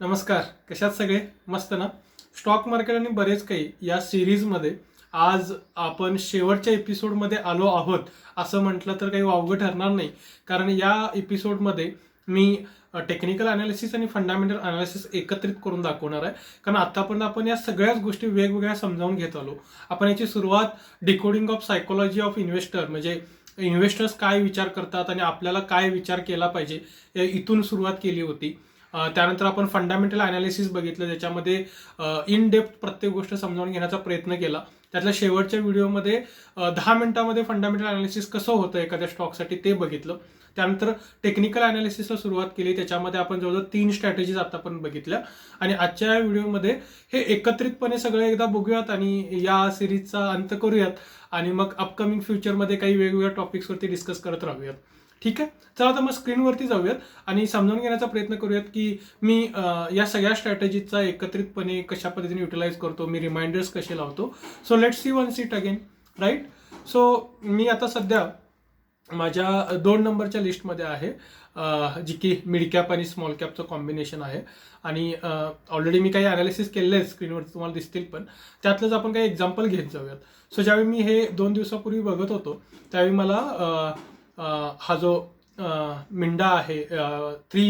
नमस्कार. कशात सगळे? मस्त ना? स्टॉक मार्केट आणि बरेच काही या सिरीजमध्ये आज आपण शेवटच्या एपिसोडमध्ये आलो आहोत. असं म्हटलं तर काही वावगं ठरणार नाही. कारण या एपिसोडमध्ये मी टेक्निकल अनालिसिस आणि फंडामेंटल अनालिसिस एकत्रित करून दाखवणार आहे. कारण आतापर्यंत आपण या सगळ्याच गोष्टी वेगवेगळ्या समजावून घेत आलो. आपण याची सुरुवात decoding of psychology of investor म्हणजे इन्व्हेस्टर्स काय विचार करतात आणि आपल्याला काय विचार केला पाहिजे इथून सुरुवात केली होती. त्यानंतर आपण फंडामेंटल अनालिसिस बघितलं ज्याच्यामध्ये इन डेप्थ प्रत्येक गोष्ट समजावून घेण्याचा प्रयत्न केला. त्यातल्या शेवटच्या व्हिडिओमध्ये दहा मिनिटामध्ये फंडामेंटल अनालिसिस कसं होतं एखाद्या स्टॉकसाठी ते बघितलं. त्यानंतर टेक्निकल अनालिसिसला सुरुवात केली त्याच्यामध्ये आपण जवळजवळ तीन स्ट्रॅटेजीज आतापर्यंत बघितल्या. आणि आजच्या या व्हिडिओमध्ये हे एकत्रितपणे सगळे एकदा बघूयात आणि या सिरीजचा अंत करूयात. आणि मग अपकमिंग फ्युचरमध्ये काही वेगवेगळ्या टॉपिक्सवरती डिस्कस करत राहूयात. ठीक आहे? चला आता मग स्क्रीनवरती जाऊयात आणि समजावून घेण्याचा प्रयत्न करूयात की मी या सगळ्या स्ट्रॅटेजीचा एकत्रितपणे कशा पद्धतीने युटिलाइज करतो मी रिमाइंडर्स कसे लावतो? So let see one seat again right so मी आता सध्या माझ्या दोन नंबरच्या लिस्टमध्ये आहे जी की मिड कॅप आणि स्मॉल कॅपचं कॉम्बिनेशन आहे. आणि ऑलरेडी मी काही अनालिसिस केलेलं आहे स्क्रीनवरती तुम्हाला दिसतील पण. त्यातलंच आपण काही एक्झाम्पल घेत जाऊयात. सो ज्यावेळी मी हे दोन दिवसापूर्वी बघत होतो त्यावेळी मला हा जो मिंडा आहे थ्री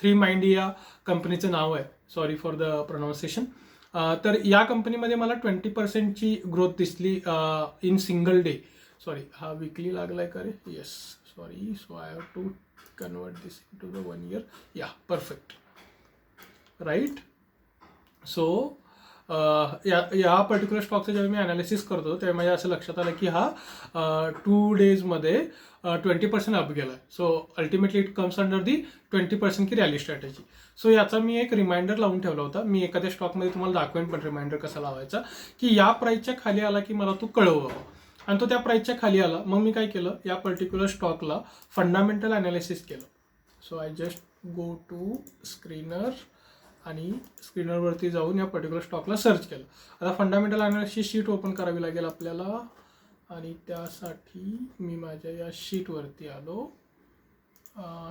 थ्री माइंड या कंपनीचं नाव आहे. सॉरी फॉर द प्रोनाऊन्सिएशन तर या कंपनीमध्ये मला ट्वेंटी पर्सेंटची ग्रोथ दिसली इन सिंगल डे सॉरी हा विकली लागलाय का रे? Yes sorry so I have to convert this to the one year yeah perfect right so या या पर्टिक्युलर स्टॉकचं जेव्हा मी अनालिसिस करतो तेव्हा माझ्या असं लक्षात आलं की हा टू डेजमध्ये ट्वेंटी पर्सेंट अप गेला so ultimately it comes under the twenty percent की रॅली स्ट्रॅटेजी सो याचा मी एक रिमाइंडर लावून ठेवला होता. मी एखाद्या स्टॉकमध्ये तुम्हाला दाखवेन पण रिमाइंडर कसा लावायचा की या प्राईसच्या खाली आला की मला तू कळव. आणि तो त्या प्राईसच्या खाली आला. मग मी काय केलं? या पर्टिक्युलर स्टॉकला फंडामेंटल अनालिसिस केलं. So I just go to screener आणि स्क्रीनरवरती जाऊन या पर्टिक्युलर स्टॉकला सर्च केलं. आता फंडामेंटल अनालिसिस शीट ओपन करावी लागेल आपल्याला. आणि त्यासाठी मी माझ्या या शीटवरती आलो.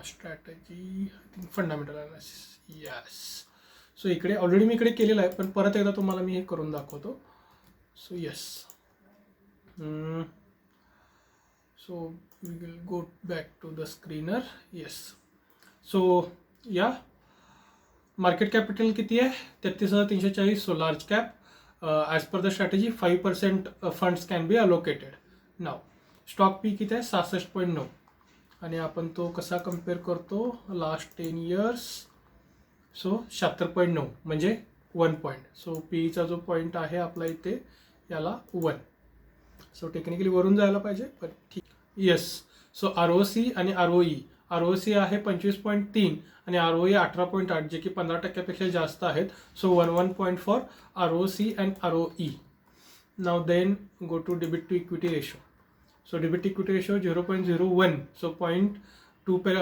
Strategy I think fundamental analysis yes so इकडे ऑलरेडी मी इकडे केलेलं आहे पण परत एकदा तुम्हाला मी हे करून दाखवतो. So yes so we will go back to the screener yes so yeah. Market capital किती आहे? तेहतीस हजार तीनशे चाळीस so large cap as per the strategy five percent funds can be allocated now stock P किती आहे? सहासष्ट point नऊ. आणि आपण तो कसा कंपेअर करतो? लास्ट टेन इयर्स सो शहात्तर पॉईंट नऊ म्हणजे वन पॉईंट सो पीईचा जो पॉईंट आहे आपला इथे याला वन सो टेक्निकली वरून जायला पाहिजे पण ठीक. Yes so R O C आणि R O E R O C आहे पंचवीस पॉईंट तीन आणि आर ओ ई अठरा पॉईंट आठ जे की पंधरा टक्क्यापेक्षा जास्त आहेत. So one one point four R O C and R O E. Now then go to debit to equity ratio so debit equity ratio zero point zero one so point two pay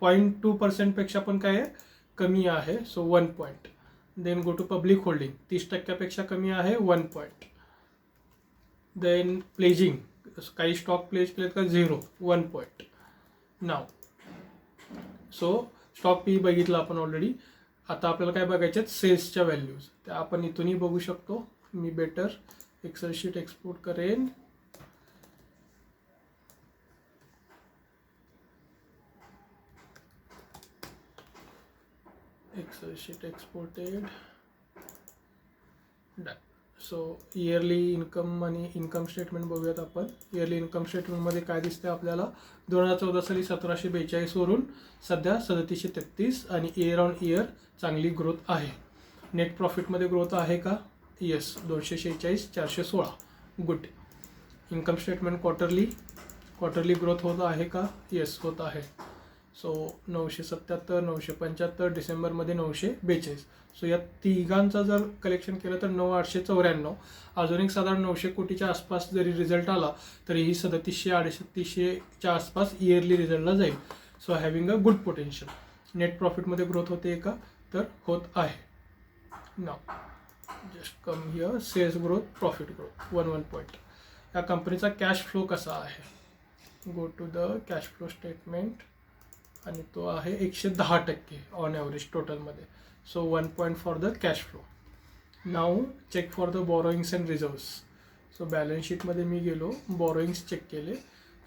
point two पर्सेंटपेक्षा पण काय आहे? कमी आहे. So one point then go to public holding तीस टक्क्यापेक्षा कमी आहे वन पॉईंट देन प्लेजिंग काही स्टॉक प्लेज केलेत का? Zero one point now so stock P बघितलं आपण ऑलरेडी आता आपल्याला काय बघायचे आहेत? सेल्सच्या व्हॅल्यूज त्या आपण इथूनही बघू शकतो. मी बेटर एक्सेल शीट एक्सपोर्ट करेन. Excel sheet exported done so yearly income आणि इन्कम स्टेटमेंट बघूयात आपण. इयरली इन्कम स्टेटमेंटमध्ये काय दिसते आपल्याला? दोन हजार चौदा साली सतराशे बेचाळीसवरून सध्या सदतीसशे तेहतीस आणि इयर ऑन इयर चांगली ग्रोथ आहे. नेट प्रॉफिटमध्ये ग्रोथ आहे का? येस दोनशे शेहेचाळीस चारशे सोळा. Good income statement quarterly quarterly growth होत आहे का? येस होत आहे. सो नऊशे सत्याहत्तर नऊशे पंच्याहत्तर डिसेंबरमध्ये नऊशे बेचाळीस. सो या तिघांचा जर कलेक्शन केलं तर नऊ आठशे चौऱ्याण्णव. अजून एक साधारण नऊशे कोटीच्या आसपास जरी रिझल्ट आला तरीही सदतीसशे अडतीसशेच्या आसपास इयरली रिझल्टला जाईल. So having a good potential net प्रॉफिटमध्ये growth होते का? तर होत आहे. ना just come here sales growth profit growth one one point या कंपनीचा कॅश फ्लो कसा आहे? Go to the cash flow statement आणि तो आहे एकशे दहा टक्के on average टोटलमध्ये so one point for the cash flow now check for the borrowings and reserves so balance शीटमध्ये मी गेलो बॉरोईंग्स चेक केले.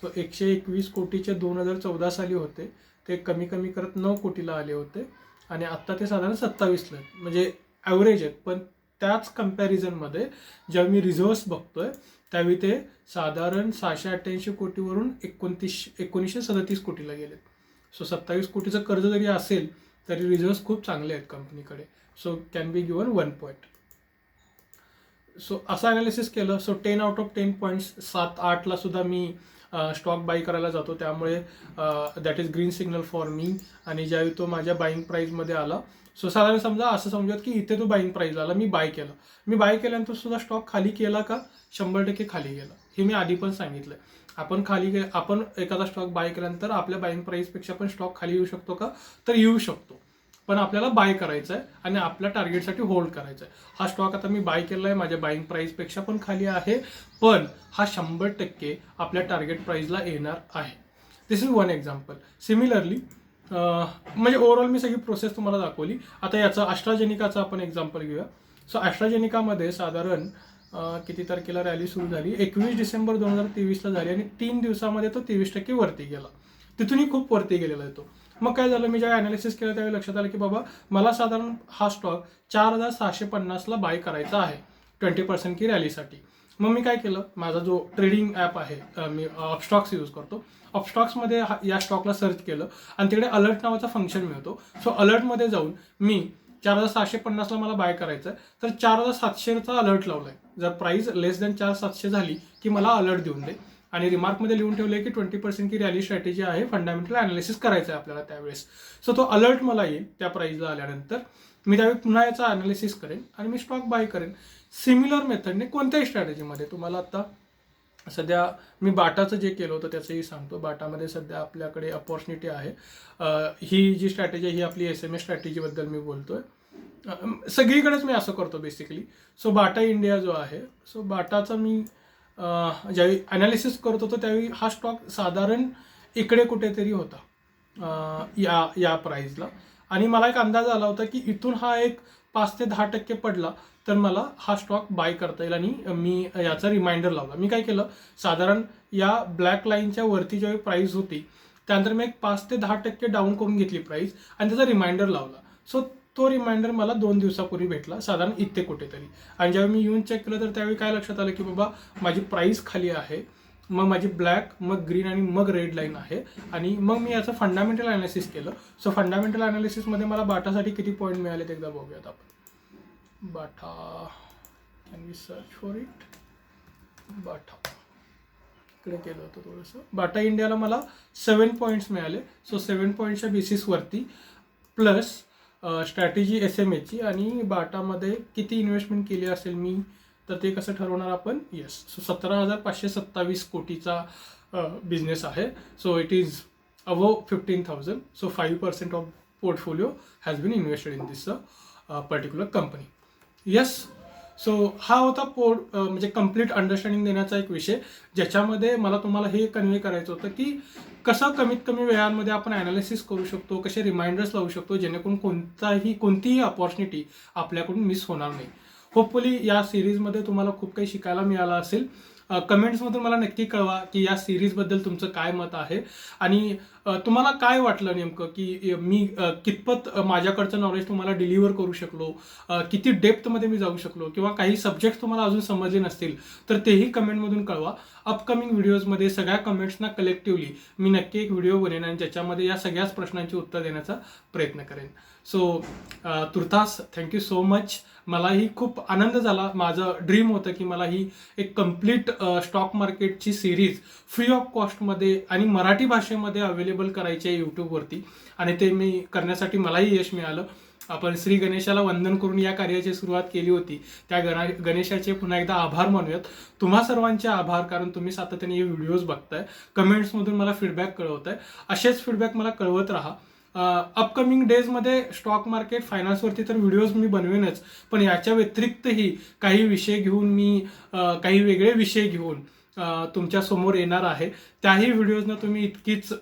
सो एकशे एकवीस कोटीचे दोन हजार चौदा साली होते. ते कमी कमी करत नऊ कोटीला आले होते. आणि आत्ता ते साधारण सत्तावीसला आहेत. म्हणजे ॲव्हरेज आहेत. पण त्याच कम्पॅरिझनमध्ये जेव्हा मी रिझर्व्स बघतोय त्यावेळी ते साधारण सहाशे अठ्ठ्याऐंशी कोटीवरून एकोणतीस एकोणीसशे सदतीस कोटीला गेलेत. सो सत्तावीस कोटीचं कर्ज जरी असेल तरी रिझर्व्स खूप चांगले आहेत कंपनीकडे so can be given one point so असं अनालिसिस केलं. So ten out of ten points सात आठला सुद्धा मी स्टॉक बाय करायला जातो. त्यामुळे that is green signal for me आणि ज्यावेळी तो माझ्या बाईंग प्राईजमध्ये आला सो साधारण समजा असं समजत की इथे तो बाईंग प्राईज आला. मी बाय केलं. मी बाय केल्यानंतर सुद्धा स्टॉक खाली केला का? शंभर टक्के खाली गेला. हे मी आधी पण सांगितलं आपण खाली आपण एखादा स्टॉक बाय केल्यानंतर आपल्या बाईंग प्राईसपेक्षा पण स्टॉक खाली येऊ शकतो का? तर येऊ शकतो. पण आपल्याला बाय करायचं आहे आणि आपल्या टार्गेटसाठी होल्ड करायचं आहे हा स्टॉक आता मी बाय केला आहे माझ्या बाईंग प्राईसपेक्षा पण खाली आहे पण हा शंभर टक्के आपल्या टार्गेट प्राईजला येणार आहे. This is one example similarly म्हणजे ओव्हरऑल मी सगळी प्रोसेस तुम्हाला दाखवली. आता याचं अष्ट्राजेनिकाचं आपण एक्झाम्पल घेऊया. सो अष्ट्राजेनिकामध्ये साधारण किती तारखेला रॅली सुरू झाली? एकवीस डिसेंबर दोन हजार तेवीसला झाली आणि तीन दिवसामध्ये तो तेवीस टक्के वरती गेला. तिथूनही खूप वरती गेलेला आहे तो. मग काय झालं? मी जेव्हा अनालिसिस केलं त्यावेळी लक्षात आलं की बाबा मला साधारण हा स्टॉक चार हजार सहाशे पन्नासला बाय करायचा आहे ट्वेंटी पर्सेंट की रॅलीसाठी मग मी काय केलं? माझा जो ट्रेडिंग ॲप आहे मी ऑपस्टॉक्स यूज करतो. ऑपस्टॉक्समध्ये या स्टॉकला सर्च केलं आणि तिकडे अलर्ट नावाचा फंक्शन मिळतो. सो अलर्टमध्ये जाऊन मी चार हजार सहाशे पन्नासला मला बाय करायचं आहे तर चार हजार सातशेचा अलर्ट लावलाय. जर प्राईस लेस दॅन चार सातशे झाली की मला अलर्ट देऊन दे. आणि रिमार्कमध्ये लिहून ठेवलंय की ट्वेंटी पर्सेंट की रॅली स्ट्रॅटेजी आहे फंडामेंटल अनालिसिस करायचं आहे आपल्याला त्यावेळेस. सो तो अलर्ट मला येईल त्या प्राईजला आल्यानंतर. मी त्यावेळी पुन्हा याचा अनालिसिस करेन आणि मी स्टॉक बाय करेन. सिमिलर मेथडने कोणत्याही स्ट्रॅटेजीमध्ये तुम्हाला आता सध्या मी बाटाचं जे केलं होतं त्याचंही सांगतो. बाटामध्ये सध्या आपल्याकडे अपॉर्च्युनिटी आहे. ही जी स्ट्रॅटेजी ही आपली एस एम एस स्ट्रॅटेजीबद्दल मी बोलतोय. आहे सगळीकडेच मी असं करतो बेसिकली सो बाटा इंडिया जो आहे सो बाटाचा मी ज्यावेळी अनालिसिस करत होतो त्यावेळी हा स्टॉक साधारण इकडे कुठेतरी होता. या या प्राईजला आणि मला एक अंदाज आला होता की इथून हा एक पाच ते दहा टक्के पडला तर मला हा स्टॉक बाय करता येईल. आणि मी याचा रिमाइंडर लावला. मी काय केलं साधारण या ब्लॅक लाईनच्या वरती ज्यावेळी प्राईस होती त्यानंतर मी एक पाच ते दहा टक्के डाऊन करून घेतली प्राईस आणि त्याचा रिमाइंडर लावला. सो तो रिमाइंडर मला दोन दिवसापूर्वी भेटला साधारण इथे कुठेतरी. आणि ज्यावेळी मी येऊन चेक केलं तर त्यावेळी काय लक्षात आलं की बाबा माझी प्राईस खाली आहे. मग माझी ब्लॅक मग ग्रीन आणि मग रेड लाईन आहे. आणि मग मी याचं फंडामेंटल अनालिसिस केलं. सो फंडामेंटल अनालिसिसमध्ये मला बाटासाठी किती पॉईंट मिळाले ते एकदा बघूयात आपण. Bata. Can we search for it Bata. इकडे केलं होतं थोडंसं. बाटा इंडियाला मला सेवन पॉईंट्स मिळाले. सो सेवन पॉईंटच्या बेसिसवरती प्लस स्ट्रॅटेजी एस एम एची आणि बाटामध्ये किती इन्व्हेस्टमेंट केली असेल मी? तर ते कसं ठरवणार आपण? येस सो सतरा हजार पाचशे सत्तावीस कोटीचा बिझनेस आहे. So it is above fifteen thousand so five percent of portfolio has been invested in this particular company yes so हा होता पोर्ट म्हणजे कंप्लीट अंडरस्टँडिंग देण्याचा एक विषय ज्याच्यामध्ये मला तुम्हाला हे कन्व्हे करायचं होतं की कसं कमीत कमी वेळांमध्ये आपण ॲनालिसिस करू शकतो कसे रिमाइंडर्स लावू शकतो जेणेकरून कोणताही कोणतीही अपॉर्च्युनिटी आपल्याकडून मिस होणार नाही. होपफुली या सिरीजमध्ये तुम्हाला खूप काही शिकायला मिळालं असेल. कमेंट्समधून मला नक्की कळवा की या सिरीजबद्दल तुमचं काय मत आहे. आणि तुम्हाला काय वाटलं नेमकं की मी कितपत माझ्याकडचं नॉलेज तुम्हाला डिलिव्हर करू शकलो? किती डेप्थमध्ये मी जाऊ शकलो? किंवा काही सब्जेक्ट तुम्हाला अजून समजले नसतील तर तेही कमेंटमधून कळवा. अपकमिंग व्हिडिओजमध्ये सगळ्या कमेंट्सना कलेक्टिव्हली मी नक्की एक व्हिडिओ बनेन आणि ज्याच्यामध्ये या सगळ्याच प्रश्नांची उत्तर देण्याचा प्रयत्न करेन. सो तुर्तास थँक्यू सो मच मलाही खूप आनंद झाला. माझं ड्रीम होतं की मला ही एक कंप्लीट स्टॉक मार्केटची सिरीज फ्री ऑफ कॉस्टमध्ये आणि मराठी भाषेमध्ये अवेलेबल करायची आहे यूट्यूबवरती आणि ते मी करण्यासाठी मलाही यश मिळालं. आपण श्री गणेशाला वंदन करून या कार्याची सुरुवात केली होती. त्या गणा गणेशाचे पुन्हा एकदा आभार मानूयात. तुम्हा सर्वांचे आभार कारण तुम्ही सातत्याने हे व्हिडिओज बघताय. कमेंट्समधून मला फीडबॅक कळवत आहे असेच फीडबॅक मला कळवत राहा. अपकमिंग डेजमध्ये स्टॉक मार्केट फायनान्सवरती तर व्हिडिओज मी बनवेनच. पण याच्या व्यतिरिक्तही काही विषय घेऊन मी काही वेगळे विषय घेऊन तुमच्यासमोर येणार आहे. त्याही व्हिडिओजना तुम्ही इतकीच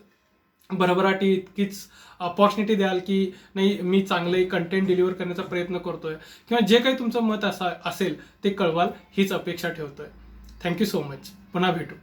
भरभराटी इतकीच अपॉर्च्युनिटी द्याल की नाही मी चांगले कंटेंट डिलिव्हर करण्याचा प्रयत्न करतोय. किंवा जे काही तुमचं मत असा असेल ते कळवाल हीच अपेक्षा ठेवतोय. थँक्यू सो मच पुन्हा भेटू.